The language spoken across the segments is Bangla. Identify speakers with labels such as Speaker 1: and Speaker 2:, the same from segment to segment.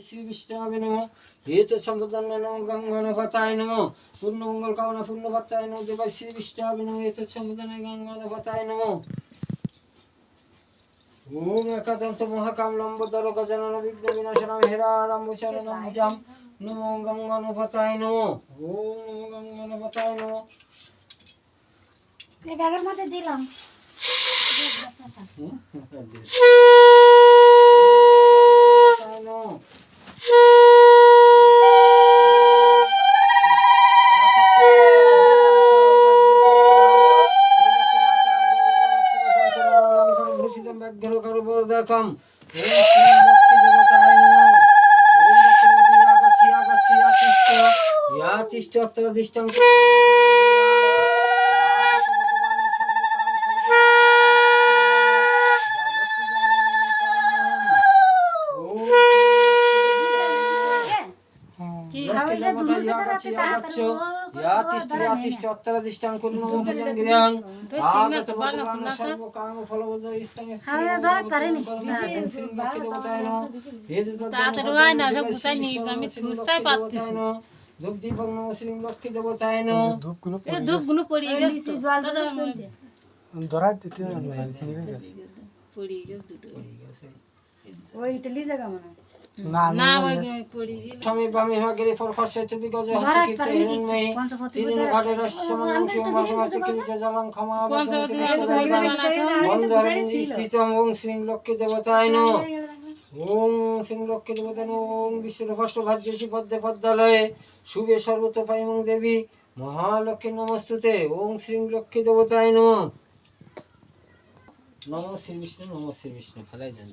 Speaker 1: শ্রী বিষ্ণুবে নম হেত সম্পদান্য নম গঙ্গনপতায় নম পূর্ণ মঙ্গল কামনা পূর্ণ পাত্রায় নম দেবাই শ্রী বিষ্ণুবে নম হেত সম্পদান্য গঙ্গনপতায় নম ওম একাদন্ত মহাকাম লম্বোদর গজানন বিঘ্ন বিনাশনম হেরারাম্বচরণম ভুজাম নমো গঙ্গনপতায় নম ওম নমো গঙ্গনপতায় নম
Speaker 2: এই ব্যাগের মধ্যে দিলাম কি আমি যে দুলু সেটা রাতে তাড়াতাড়ি
Speaker 3: তাড়াতাড়ি হয় না, সব গুছাই নিই, আমি বুঝতেই পারতেছি। না। এ ধূপগুলো পড়িয়ে গেছে তো।
Speaker 2: জল
Speaker 4: ধরা দিতে
Speaker 3: পড়িয়ে গেছে দুটো।
Speaker 2: ওই ইটালি জায়গা মনে
Speaker 4: না
Speaker 3: না, ওই পড়িয়ে গেল।
Speaker 1: স্বামী বামী হগিরি হস্তে কীর্তে তিরিন ঘটে জলং ক্ষমা। বন্ধন ওং শ্রী লক্ষ্মী দেবতায় নমঃ ওং শ্রী লক্ষ্মী দেবতায় নমঃ ওং বিশ্বরূপস্য ভাজ্যসি পদ্মে পদ্মালয়ে। শুভে সর্বত পাইমং দেবী। মহালক্ষ্মী নমস্তুতে ওং শ্রী লক্ষ্মী দেবতায় নমঃ নম শ্রী বিষ্ণু নম শ্রী বিষ্ণু ফেলাই দেন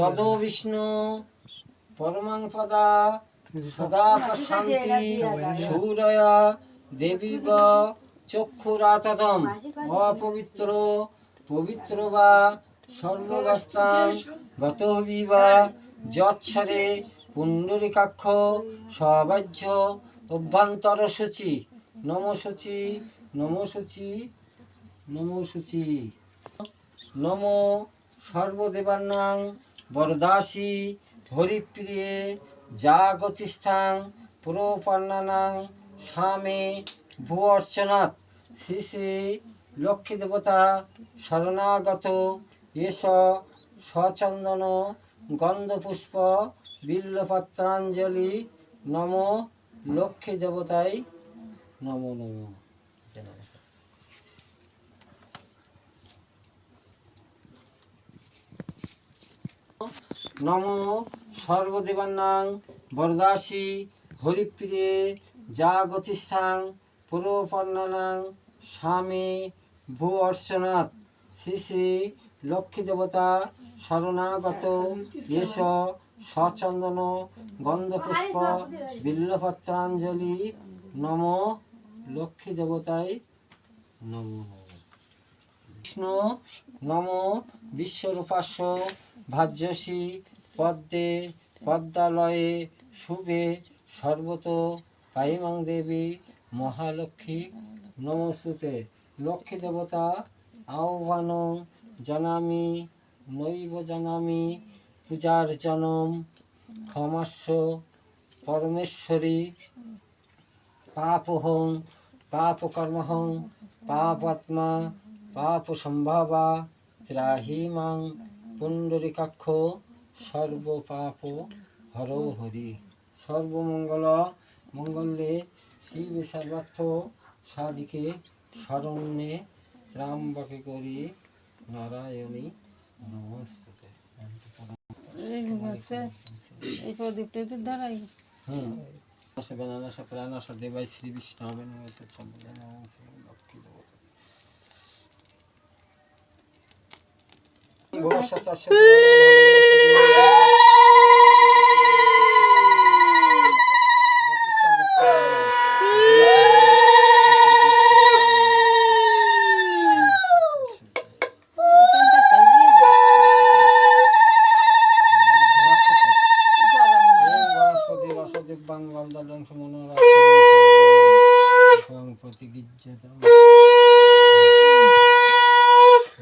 Speaker 1: তদ বিষ্ণু। পরমাং পদা সদা প্রশান্তি সূরয়া দেবীব চক্ষুরাততম অপবিত্র পবিত্র বা সর্ববস্থান গত বিবা যৎসরে পুণ্ডরিকাক্ষ সবাহ্য অভ্যন্তর সূচি নম সূচি নম সূচি নম সূচি নম সর্বদেবান্নাং বরদাসী হরিপ্রিয়ে জাগতিষ্ঠাং পুরোপন্নানাং স্বামী ভূঅর্চনাথ শ্রী শ্রী লক্ষ্মী দেবতা শরণাগত। এস সচন্দন গন্ধপুষ্প বিল্লপত্রাঞ্জলি। নম লক্ষ্মী দেবতাই নম নম। নম সর্বদেবান্নাং বরদাসী হরিপ্রিয়ে জাগতিষ্ঠাং পুরোপন্নানাং স্বামী ভূ অর্চনাথ শ্রী শ্রী লক্ষ্মী দেবতা শরণাগত এস সচন্দন গন্ধপুষ্প বিল্লপত্রাঞ্জলি। নম লক্ষ্মী দেবতায় নম। বিষ্ণু নম বিশ্বরূপাস্য ভাজ্যসী পদ্মে পদ্মালয়ে শুভে সর্বত পাইমাং দেবী মহালক্ষ্মী। নমস্তুতে। লক্ষ্মী দেবতা, আহ্বান জানামি, নৈব জানামি পূজার্চনম ক্ষমাস্য পরমেশ্বরী পাপকর্মহং, পাপাত্মা পাপ সম্ভাবা ত্রাহি মাং পুণ্ডরিকাক্ষ সর্বপাপ হর হরি। সর্বমঙ্গল মঙ্গলে শিব সর্বার্থ সাধিকে শরণ্যে ত্রাম্বকে করি নারায়ণী নমস্তে
Speaker 3: এই প্রদীপটা তো ধরাই
Speaker 1: হুম। বেনানাশ প্রাণাশ দেবাই শ্রী বিষ্ণু হবে নমস্তে সম্বুধন নম শ্রী লক্ষ্মী দেবতা ভবিষ্যৎ
Speaker 3: এখানটা পাইয়ে দাও। গরম না।
Speaker 1: বনস্পতি রসদেব বাঙ্গল দলং সমনরা প্রতিগিজ্যত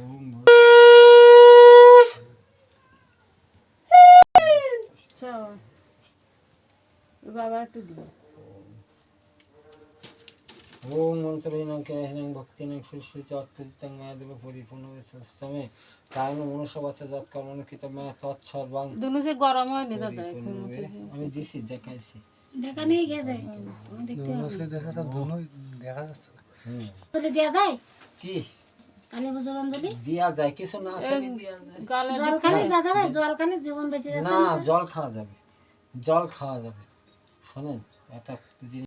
Speaker 1: ওম
Speaker 3: চল। বাবা একটু দিবে
Speaker 1: ওম মন্ত্রহীনং কেহিনং ভক্তিনং সুশ্রুচ অৎপতিতং মায়াদেব পরিপূর্ণ বিশ্বস্তমে। কায়ন মনুষ্যবাচা যৎ কর্মণিকিত মায়া তৎসর্বাং।
Speaker 3: দুনু যে গরম দাদা
Speaker 1: আমি দিছি দেখাইছি।
Speaker 2: দেখা নেই গেছে? দেখতে হবে।
Speaker 4: দেখা তো ধনু দেখা যাচ্ছে না।
Speaker 1: হুম।
Speaker 2: দেওয়া যায়?
Speaker 1: কি?
Speaker 2: কালী পুজোর অঞ্জলি
Speaker 1: দিয়া যায় কিছু না খেলে দিয়া যায়।
Speaker 2: জল খালি দেওয়া যাবে? জল খালি জীবন বেঁচে যাচ্ছে
Speaker 1: না? জল খাওয়া যাবে। জল খাওয়া যাবে। শোনেন একটা জিনিস